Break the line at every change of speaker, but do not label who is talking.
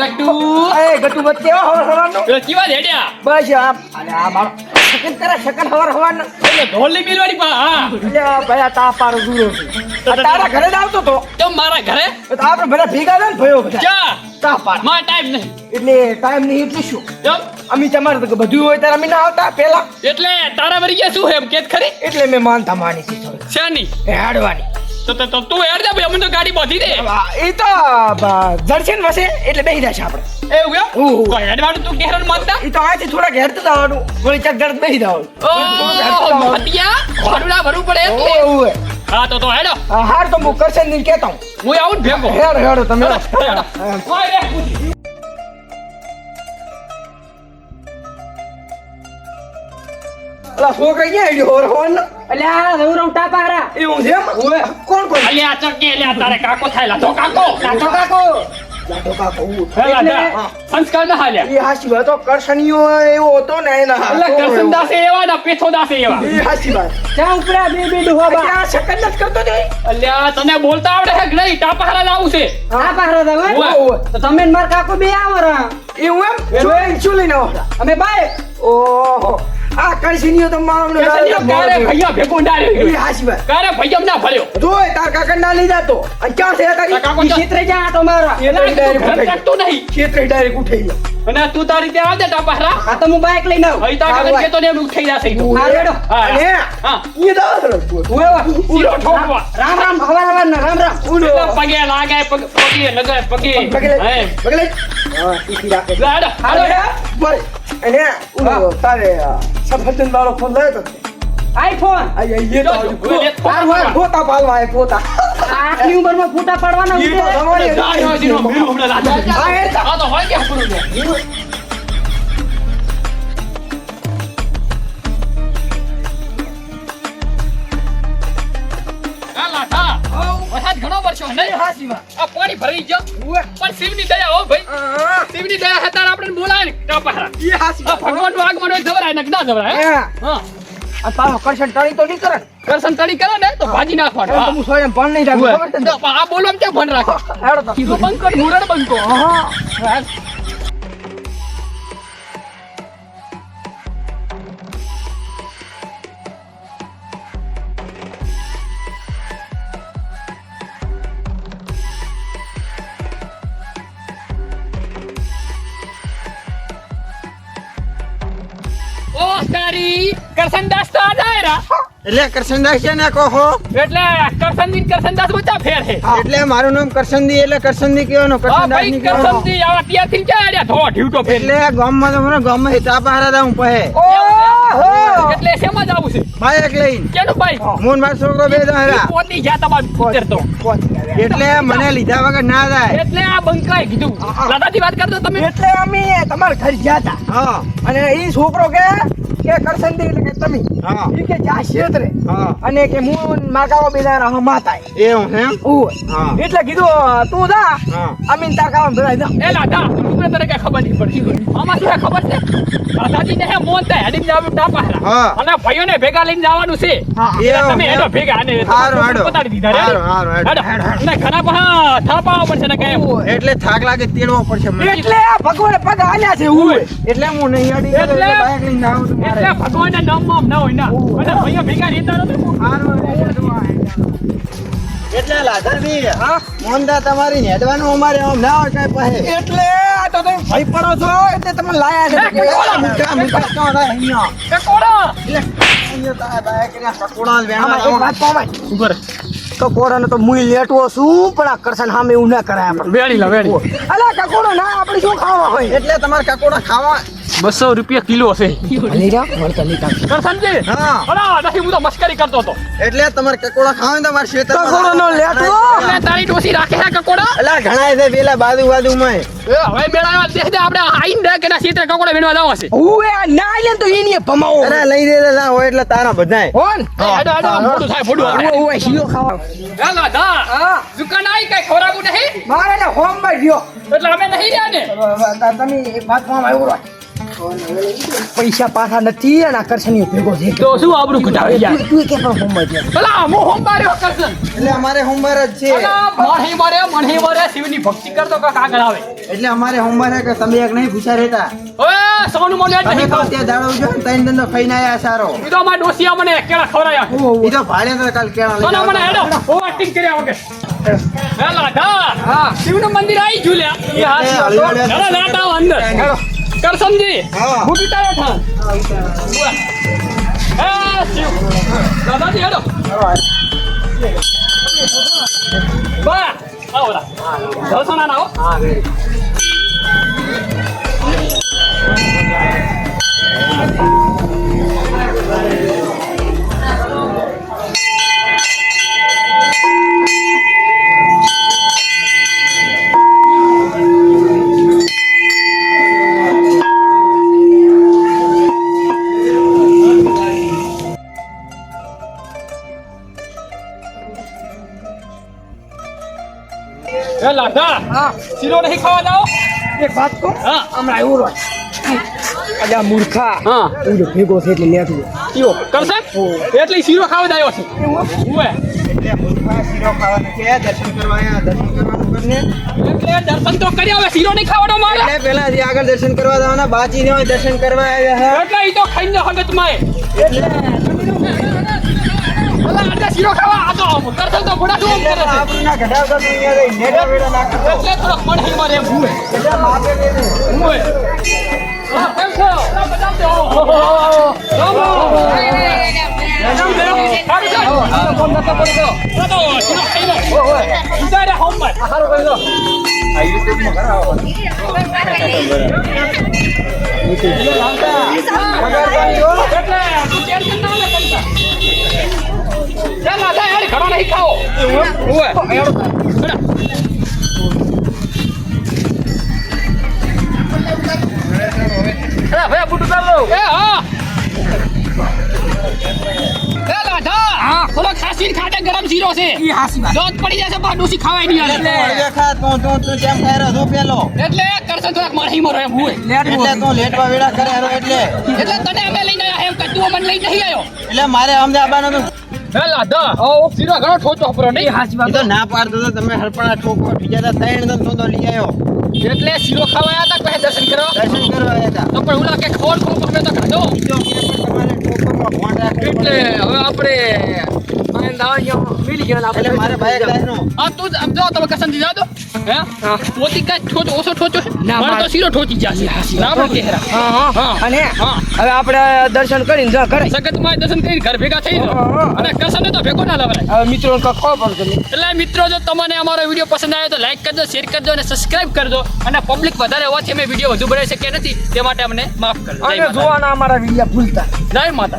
ગટ્ટુ
એ ગટુ બત કેવા હવાર હવારનું?
પેલો કેવા હેડ્યા
બસ આ અરે આ મારો સકન કરે સકન હવાર હવારનું.
એટલે ઢોલની મિલવાડી પા હા.
એટલે ભાઈ આ પારો દૂરો છે. તારા ઘરે જ આવતો તો.
તો મારા ઘરે?
તો આપણે બધા ભેગા થાય ને ભયો બધા.
ચા
તાપ
પારમાં ટાઈમ નહીં.
એટલે ટાઈમ નહીં એટલે શું. અમે તમારે તો બધું હોય ત્યારે અમે ના આવતા પેલા
એટલે તારા વરી ગયા શું એમ કેત ખરી?
એટલે મેં માનતા માની
શાની?
હાડવાની.
તો તો- તો તું હેડ જા ભાઈ અમે તો ગાડી બાંધી દે.
એ તો જડશે વસે એટલે બેસી જશે આપણે.
એવું એમ. તો તું ઘેર માનતા?
એ તો અહીંથી થોડાક હેરતું જવાનું. વળી ચક જડ બેસી જવાનું.
ઓ મતિયા ભરવું પડે. હા. તો તો હેડો.
હાર તો હું કરશે ને કહેતા હું.
હું આવું ભેગો.
હેડ હેડ તમે
હેડો, હેડો. રે, પૂછી.
અલા છોકરા ક્યાં ગયો હોર હોર
અલ્યા રવરમ ટાપારા
એવું છે એમ? કોણ કોણ?
અલ્યા આ અલ્યા તારે કાકો થાય લાધો કાકો.
કાકો કાકો?
લાડો કાકો હું.
હે લાધા.
હા.
સંસ્કાર ના હાલ્યા.
એ હાચી વાત હો, કરશનીઓ એવો હતો ને એના હાથ.
એટલે કરસનદાસ એવા ના પેથોદાસ એવા.
એ હાચી વાત.
ચા ઉપરા બે બે ડુહાબા
આ સેકન્ડ જ કરતો ને
અલ્યા તને બોલતા આવડે છે ટાપારા નહીં? લાવું છે.
ટાપારા.
ઓવે.
તો તમે મારા કાકો બે આવો રા
એવું એમ? શું શું લઈને આવો
અમે બાય.
ઓહો. આ કરશનીઓ તો મારો
કરસનીઓ કારે ભૈયા ભેગો ના
એ હાસી વાત.
કારે ભૈયા ના ભર્યો?
જોય તાર કાકા ના લઈ જાતો. અને ક્યાં છે તારી?
ક્ષેત્રે જા આટો મારવા
એ તો
એટલે તું ઘર નહીં.
ક્ષેત્રે ડાયરેક્ટ ઉઠાઈ જાય
અને તું તારી ત્યાં આવજે ટાપારા
હા તો હું બાઇક લઈને આવું.
અહીં તાર કાકા કેતો ને એમ ઉઠાઈ જશે તું
હા, રેડો.
અને
હા.
ઈ દાવ તું
એવા. વા.
ઠોકવા.
રામ રામ હવાર હવાર ના રામ રામ.
એટલે પગે લાગે પગ- પગે લગાય પગે.
પગે
હે.
પગલે હા ઈ રાખે.
લે, હાલો, હાલો.
અને તારે સફરજન વાળો ફોન લાવ્યો તો
આઈફોન?
પોતા પાલવા એ પોતા
આટલી ઉંમરમાં ફૂટા પાડવાના
વરસાદ ઘણો વર્ષો નહીં?
હા શિવા
આ પાણી ભરાઈ ગયો. પણ શિવની દયા હો ભાઈ. શિવની દયા હતા આપણે બોલાય ને ટપારા
એ
હા
શિવા
ભગવાન વાગ મને જવરાય ને કે ના જવરાય, હા.
આ તારો કરશન તળી તો નહીં કરે
કરશન તળી કરે ને તો ભાજી નાખવાનું.
એ તો
હા.
સોયને પણ નહીં રાખું ખબર છે આ
તો આ બોલવામાં ક્યાં ભણ રાખો?
હેડો તો.
બંકો મુરડ બંકો
હા.
તારી કરસનદાસ તો આ જાય રા.
એટલે કરસનદાસ છે ને કહો.
એટલે કરસનદી કરસનદાસ બચા ફેર હે.
એટલે મારું નામ કરસનદી એટલે કરસનદી કહેવાનો કરસનદાસની કહેવાનો.
કરસનદી આવા ત્યાંથી ક્યાં આડ્યા? ધો ઢીવટો ફેર.
એટલે ગામમાં તો મને ગામમાં હિતા પહારા હું પહે.
ઓહો.
એટલે શેમાં જાવું છે?
બાઈક લઈને.
કેનું ભાઈ
મોન માર છોકરો બે દો હેરા
પોતી જા તમારું પુત્ર તો.
એટલે મને લીધા વગર ના જાય.
એટલે આ બંકાએ કીધું. દાદાથી વાત કરતો તમે.
એટલે અમે તમારા ઘર ગયા હતા.
હા.
અને એ છોકરો કે કે કરશન એટલે કે તમે.
હા.
ઈ કે જા ક્ષેત્રે
હા.
અને કે હું માકાઓ બેલા રહા માતા
એવું એમ?
ઓય એટલે કીધું તું જા.
હા.
અમે કામ ભરાઈ જા.
એ લાદા તમને તને કઈ ખબર નહીં પડતી આમાં શું ખબર છે? દાદાજી ને મોન થાય હેડીને જાવ ટાપાહરા
હા.
અને ભાઈઓને ભેગા લઈને જવાનું છે.
હા.
એટલે તમે
એમ.
ભેગા અને
હારું, હારું.
બતાડી દીધા
હારું, હારું,
હેડો.
હેડો.
ઘણા પહા થાપાવા પડશે ને કેમ
એટલે થાક લાગે તેડવો પડશે
એટલે આ ભગવાને પગ આલ્યા છે ઓય
એટલે હું નહીં અડી
એટલે-
બાઈક લઈને આવું
એટલે ભગવાનના નામમાં ના હોય ના. અને ભાઈઓ ભેગા રહેતા નથી.
એટલે લાધાજી હા? મોહનદા તમારી નેડવાનું અમારે આમ ના હોય કાંઈ પાસે
એટલે આ તો તમે ભય પડો છો એટલે તમે લાયા છે
કોણ?
મૂકા મૂકા અહીંયા.
કે
એટલે અહીંયા તારા
એક
વેણવા
વાત પાવાય
ઉપર
તો કોરાનો તો મુઈ લેટવો શું પણ આ કરશન સામે એવું ના કરાય આપણે.
વેડી લા વેડી.
અલા કકોડો ના આપણે શું ખાવા હોય?
એટલે તમારે કકોડા ખાવા
બસો રૂપિયા કિલો છે
જા?
હા.
અલા નથી હું તો મસ્કરી કરતો હતો.
એટલે તમારે કકોડા ખાવા ને તમારે ખેતર
કકોડોનો લેટવો?
એટલે તારી ડોસી રાખે છે કકોડા?
ઘણા છે પેલા બાજુ બાજુ માં
એ હવે મેળામાં દેખ દે આપણે આઈને દે કે ના કકોડા વીણવા જવા છે
આ ના લે તો એની ભમાવો.
અરે લઈ દે જા હોય એટલે તારા બધાય.
કોણ
હેડો હેડો મોટું થાય મોટું આપણે.
ઉએ ઉએ શીયો ખાવા.
હેલો દા.
હા.
દુકાન આવી કઈ ખોરાબુ નહીં?
મારે ને હોમમાં ગયો.
એટલે અમે નહીં રહ્યા ને?
તમે એક વાતમાં આવ્યો પૈસા પાછા નથી અને આકર્ષણ ભેગો છે.
તો શું આપણું ઘટાડે યાર
તું કે પણ હોમમાં છે
પેલા અમો હોમ કરશન
એટલે અમારે સોમવાર જ છે.
મણહી મારે મણહી મરે શિવની ભક્તિ કરતો કાક આગળ આવે.
એટલે અમારે હોમવર્ક કે તમે એક નહીં ભૂસા રહેતા?
ઓય સોનું મોલે
તમે તો તે દાડો જો ત્રણ દંડો ખાઈને આયા સારો.
ઈ તો અમારા ડોસિયા મને કેળા ખવરાયા
ઈ તો ભાડે તો કાલ કેળા લઈ
સોના મને હેડો. ઓ એક્ટિંગ કર્યા વગર હે લાડા હા. શિવનું મંદિર આવી ગયું ઈ હાથ હેડો લાડા અંદર. હેડો. કરસમજી
હા.
મૂકી તારો ઠાણ હે શિવ. દાદાજી હેડો. બા. આવો લા જલસોના ના આવો હે લાડા
હા.
શીરો નહીં ખાવા જાઓ?
એક વાત કહું?
હા.
હમણાં એવું રોય અજા મૂર્ખા
હા.
તો ભેગો છે એટલે લેતું
યો કરશે એટલે શીરો ખાવા જાયો છે. ઉવે.
એટલે મૂર્ખા શીરો ખાવાનો દર્શન કરવા આયા દર્શન કરવાનું કરીને
એટલે દર્શન તો કરી આવે શીરો નહીં ખાવાનો મારે.
એટલે પેલા જે આગળ દર્શન કરવા જવાના ને દર્શન કરવા આવ્યા હા.
એટલે ઈ તો ખાઈને હગત અલા આટલા શીરો ખાવા આ તો કરશે તો ઘોડા શું કરે છે.
આપણું તો વેડા નાખતો
એટલે હી મારે
એટલે માપે
હા કેમ છો? રામ હા નતો તો લો. ઉતારે હોમ પર ટેન્શન ના લે કંટા ચાલ આધા યાર ઘણો નહીં ખાઓ અરે ભાઈ બુટુ ચાલો એ હા એ લાધા હા થોડો ખાસી ખાટે ગરમ શીરો છે
ઈ હાસી વાત
દોત પડી જશે બા ડોસી ખાવાય નહીં
એટલે
યાર
તું તું- તું- તું પેલો?
એટલે કરશે થોડાક મારી મરો એમ હોય
એટલે તું લેટવા વેડા કરે એટલે
એટલે તને અમે લઈને આયા એમ કતું મને લઈ નહીં
એટલે મારે અમદાવાદનું
એ લાધા ઓ શીરો ઘણો ઠોચો પરો નહીં?
હાચી
વાત.
ના પાડતો તો તમે હરપણા ઠોકો બીજા ત્રણ તું તો લઈ આવ્યો
એટલે શીરો ખાવા આવ્યા હતા દર્શન કરો
દર્શન કરવા આવ્યા હતા
તો પણ ઓલા કે ખોર ખોર તો ખાધો એટલે હવે આપણે
અને દાવા મિલી ગયા
એટલે મારે ભાઈ એકલાનો.
આ તું જ- આમ જો તમે કસમથી જાદો હે?
હા.
પોતી કાંઈ ઠોચો ઓછો ઠોચો છે?
ના,
મને તો
મારે-
શીરો ઠોચી જશે. ના આપણે કેહરા
હા હા.
હા.
અને
હા.
હવે આપણે દર્શન કરીને
માં દર્શન ઘર ભેગા થઈ. અને કસમ તો ભેગો ના લવરાય
હવે મિત્રો
એટલે મિત્રો જો તમને અમારો વીડિયો પસંદ આવ્યો તો લાઈક કરજો શેર કરજો અને સબસ્ક્રાઇબ કરજો. અને પબ્લિક વધારે હોવાથી અમે વીડિયો વધુ બનાવી શકીએ નથી. તે માટે અમને માફ કરજો.
જોવાના અમારા વીડિયો ભૂલતા.
જય માતા